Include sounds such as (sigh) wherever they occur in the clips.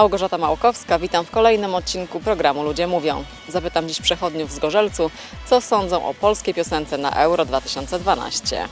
Małgorzata Małkowska, witam w kolejnym odcinku programu Ludzie Mówią. Zapytam dziś przechodniów z Gorzelcu, co sądzą o polskiej piosence na Euro 2012.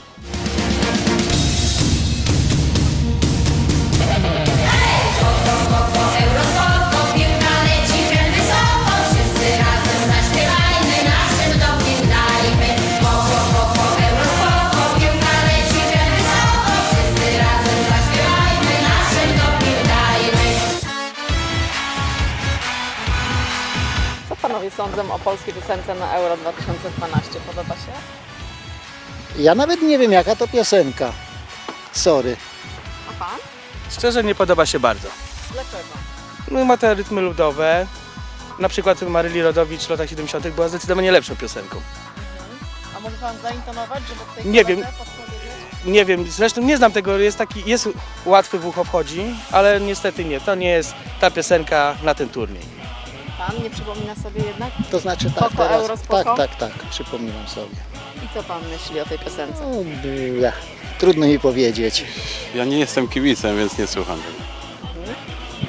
o polskiej piosence na Euro 2012? Podoba się? Ja nawet nie wiem jaka to piosenka. Sorry. A pan? Szczerze nie podoba się bardzo. Dlaczego? No, ma te rytmy ludowe. Na przykład Maryli Rodowicz w latach 70. była zdecydowanie lepszą piosenką. A może pan zaintonować, żeby w tej Nie wiem. Nie wiem, zresztą nie znam tego, jest taki, jest łatwy w ucho wchodzi, ale niestety nie, to nie jest ta piosenka na ten turniej. Pan nie przypomina sobie jednak? To znaczy tak teraz. Tak, tak, tak. Przypominam sobie. I co pan myśli o tej piosence? O, bля. Trudno mi powiedzieć. Ja nie jestem kibicem, więc nie słucham tego.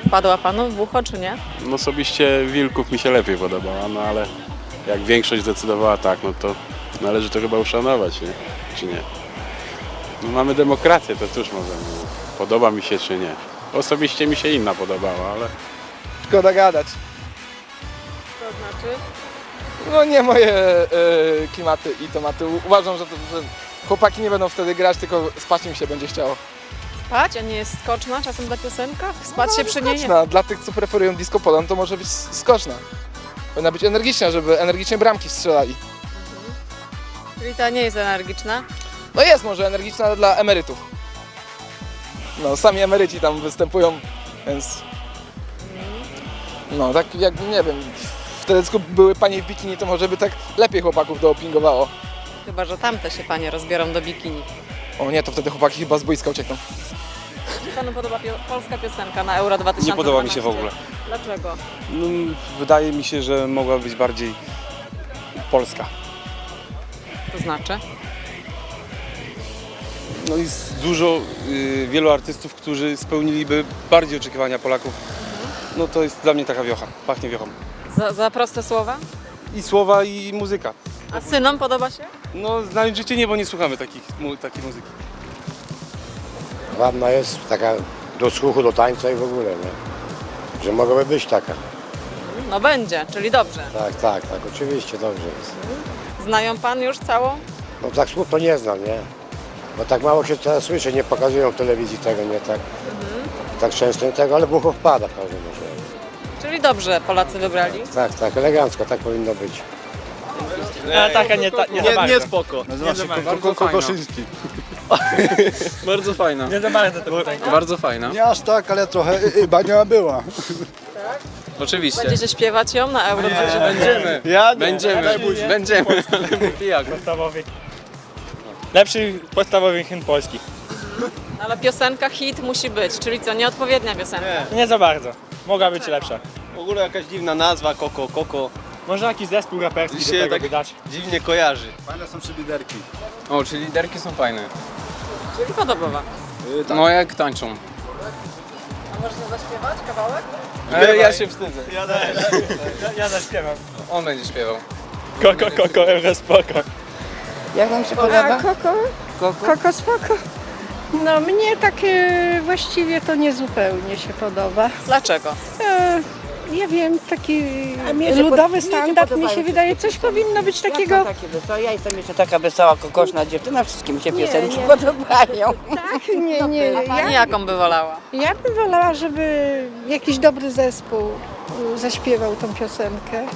Wpadła panu w ucho, czy nie? No osobiście Wilków mi się lepiej podobała, no ale jak większość zdecydowała tak, no to należy to chyba uszanować, nie? Czy nie? No mamy demokrację, to cóż możemy. no. Podoba mi się czy nie. Osobiście mi się inna podobała, ale Szkoda gadać. No nie moje e, klimaty i tematy. Uważam, że, to, że chłopaki nie będą wtedy grać, tylko spać im się będzie chciało. Spać, a nie jest skoczna czasem dla piosenkach? Spać się przy niej nie Skoczna. Dla tych, co preferują disco polo, no to może być skoczna. Powinna być energiczna, żeby energicznie bramki strzelali. Czyli ta nie jest energiczna? No jest może energiczna dla emerytów. No, sami emeryci tam występują, więc... No, tak jak, nie wiem, telecku były panie w bikini, to może by tak lepiej chłopaków dopingowało. Chyba, że tamte się panie rozbiorą do bikini. O nie, to wtedy chłopaki chyba z boiska uciekną. Czy panu podoba pio- polska piosenka na Euro 2012? Nie podoba mi się w ogóle. Dlaczego? No, wydaje mi się, że mogła być bardziej polska. To znaczy? No jest dużo, y, wielu artystów, którzy spełniliby bardziej oczekiwania Polaków. No to jest dla mnie taka wiocha, pachnie wiochą. Za, za proste słowa? I słowa, i muzyka. A synom podoba się? No znając życie nie, bo nie słuchamy takich, mu, takiej muzyki. Ładna jest, taka do słuchu, do tańca i w ogóle, nie? Że mogłaby być taka. No będzie, czyli dobrze. Tak, tak, tak, oczywiście, dobrze jest. Znają pan już całą? No tak słów to nie znam, nie? Bo tak mało się teraz słyszy, nie pokazują w telewizji tego, nie tak. Tak często nie tego, ale w ucho wpada w każdym razie. Czyli dobrze Polacy wybrali. Tak, tak, elegancko, tak powinno być. A taka nie, ta, nie, nie, nie spoko. Nazywa się Kokoszyński. (laughs) bardzo fajna. Nie za bardzo to Bardzo fajna. Nie aż tak, ale trochę bania była. Oczywiście. Będziecie śpiewać ją na Euro 2012? Będziemy. Ja Będziemy. Będziemy. Jak? Podstawowy. Lepszy podstawowy hymn polski. Ale piosenka hit musi być, czyli co, nieodpowiednia piosenka. Nie za bardzo. Mogła być lepsza. W ogóle jakaś dziwna nazwa, Koko, Koko, Może jakiś zespół raperski do się tego tak- wydać. dziwnie kojarzy. O, czyli liderki są fajne. Czyli podobowa. No jak tańczą. A można zaśpiewać kawałek? E, ja się wstydzę. Ja, ja zaśpiewam. On będzie śpiewał. Koko, koko, euro spoko. Jak wam się podoba? koko? Koko? spoko. No mnie tak e, właściwie to niezupełnie się podoba. Dlaczego? E, ja wiem, taki ludowy pod- standard mi się wydaje, coś powinno być takiego... takie wesołe. Ja jestem jeszcze taka wesoła, kokoszna dziewczyna, wszystkim mi się Nie, piosenki nie. podobają. Tak, nie, nie. A pani Ja, jaką by wolała? ja bym wolała, żeby jakiś dobry zespół e, zaśpiewał tą piosenkę.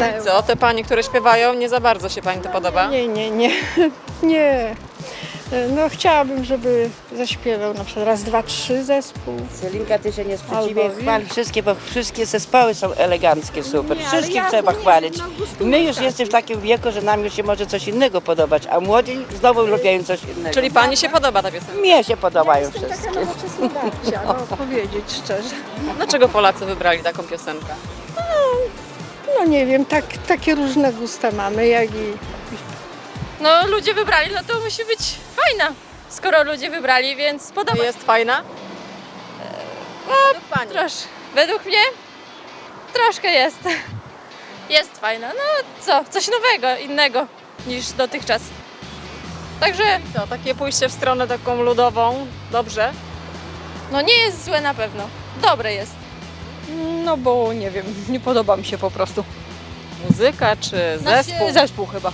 Na Co, te panie, które śpiewają, nie za bardzo się pani to podoba? Nie, nie, nie, (laughs) nie. No chciałabym, żeby zaśpiewał na przykład raz, dwa, trzy zespół. Celinka, ty się nie sprzeciwiaj, Albo chwal wszystkie, bo wszystkie zespoły są eleganckie, super. Nie, ale Wszystkich ja trzeba chwalić. no, My już jesteśmy w takim wieku, że nam już się może coś innego podobać, a młodzi znowu lubią coś innego. Czyli pani się podoba ta piosenka? Mnie się podobają Jestem taka wszystkie. nowoczesna babcia, no (laughs) powiedzieć szczerze. Dlaczego Polacy wybrali taką piosenkę? No nie wiem, tak, takie różne gusta mamy, jak i... No ludzie wybrali, no to musi być fajna. Skoro ludzie wybrali, więc podoba się Jest fajna? Według pani. troszkę. Według mnie troszkę jest. (laughs) Jest fajna. No co, coś nowego, innego niż dotychczas. Także Co, takie pójście w stronę taką ludową, dobrze? no nie jest złe na pewno. Dobre jest. No bo nie wiem, nie podoba mi się po prostu. Muzyka czy zespół? Zespół chyba.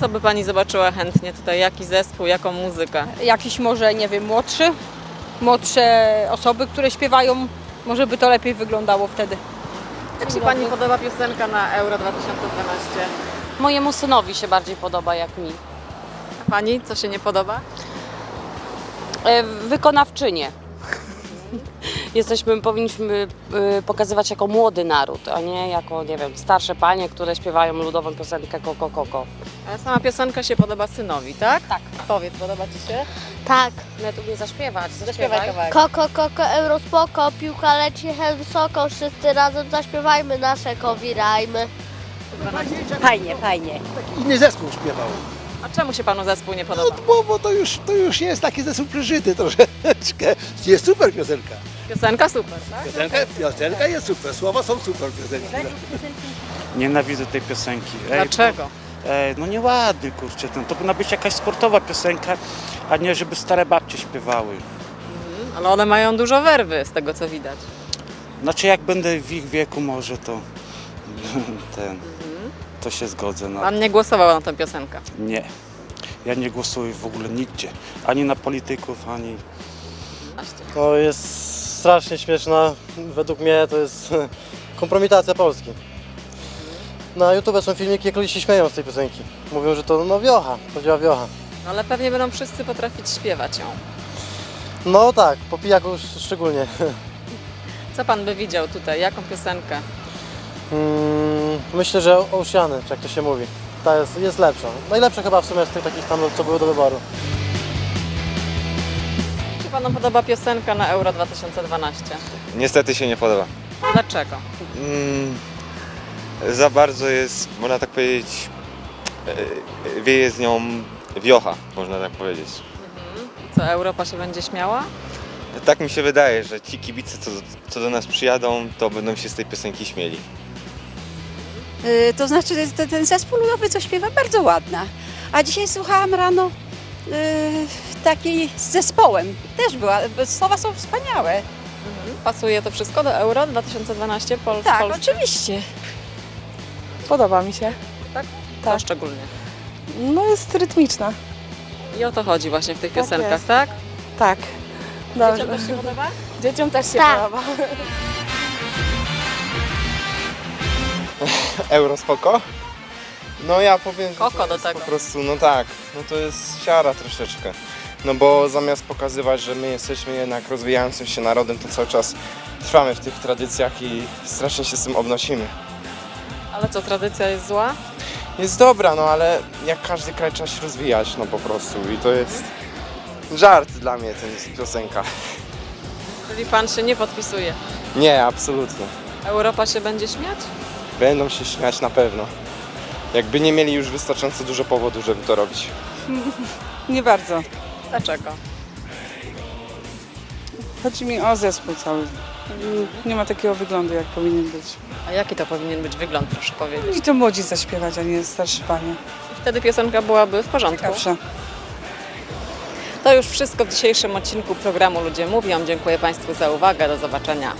Co by pani zobaczyła chętnie tutaj? Jaki zespół, jaką muzykę? Jakiś może, nie wiem, młodszy. Młodsze osoby, które śpiewają. Może by to lepiej wyglądało wtedy. Jak się pani podoba piosenka na Euro 2012? Mojemu synowi się bardziej podoba jak mi. A pani, co się nie podoba? E, Wykonawczynie. Jesteśmy, powinniśmy e, pokazywać jako młody naród, a nie jako, nie wiem, starsze panie, które śpiewają ludową piosenkę koko koko. Ale sama piosenka się podoba synowi, tak? Tak. Powiedz, podoba ci się? Tak. Nawet umie zaśpiewać. Zaśpiewaj kawałek. Koko, koko, euro spoko, piłka leci hen wysoko, wszyscy razem zaśpiewajmy nasze kowirajmy. Fajnie, fajnie. Inny zespół śpiewał. A czemu się panu zespół nie No, podoba? bo, bo to, już, to już jest taki zespół przeżyty troszeczkę. Jest super piosenka. Piosenka super, tak? Piosenka, piosenka jest super, słowa są super piosenki. Nienawidzę tej piosenki. Dlaczego? Ej, no nieładny kurczę, no, to powinna być jakaś sportowa piosenka, a nie żeby stare babcie śpiewały. Mhm, Ale one mają dużo werwy, z tego co widać. Znaczy jak będę w ich wieku może to (laughs) ten, to się zgodzę. No. Pan nie głosował na tę piosenkę. Nie, ja nie głosuję w ogóle nigdzie, ani na polityków, ani... To jest strasznie śmieszna. Według mnie to jest (laughs) kompromitacja Polski. Na YouTube są filmiki, jak ludzie się śmieją z tej piosenki. Mówią, że to no wiocha, chodziła wiocha. No, ale pewnie będą wszyscy potrafić śpiewać ją. No tak, po pijaku już szczególnie. (laughs) Co pan by widział tutaj? Jaką piosenkę? Mm, myślę, że Oceany, czy jak to się mówi. Ta jest, jest lepsza. Najlepsza chyba w sumie z tych takich tam, co były do wyboru. Czy panu podoba piosenka na Euro 2012? Niestety się nie podoba. Dlaczego? Mm, za bardzo jest, można tak powiedzieć, e, wieje z nią wiocha, można tak powiedzieć. Co, Europa się będzie śmiała? Tak mi się wydaje, że ci kibice, co, co do nas przyjadą, to będą się z tej piosenki śmieli. Y, To znaczy ten, ten zespół ludowy, co śpiewa, bardzo ładna. A dzisiaj słuchałam rano y, takiej z zespołem. Też była, słowa są wspaniałe. Pasuje to wszystko do Euro 2012 Pol Tak, Polsce? oczywiście. Podoba mi się. Tak? Co szczególnie? No jest rytmiczna. I o to chodzi właśnie w tych Tak piosenkach, jest. tak? Tak. Dzieciom też się podoba? Dzieciom też się Tak. podoba. (laughs) Euro spoko? No ja powiem, że Koko to do jest tego. po prostu, no tak, no to jest siara troszeczkę. No bo zamiast pokazywać, że my jesteśmy jednak rozwijającym się narodem, to cały czas trwamy w tych tradycjach i strasznie się z tym obnosimy. Ale co, tradycja jest zła? Jest dobra, no ale jak każdy kraj trzeba się rozwijać, no po prostu i to jest żart dla mnie ten piosenka. Czyli pan się nie podpisuje. Nie, absolutnie. Europa się będzie śmiać? Będą się śmiać na pewno. Jakby nie mieli już wystarczająco dużo powodu, żeby to robić. Nie bardzo. Dlaczego? Chodzi mi o zespół cały. Nie ma takiego wyglądu, jak powinien być. A jaki to powinien być wygląd, proszę powiedzieć? I to młodzi zaśpiewać, a nie starszy panie. Wtedy piosenka byłaby w porządku. Ciekawsza. To już wszystko w dzisiejszym odcinku programu Ludzie Mówią. Dziękuję Państwu za uwagę. Do zobaczenia.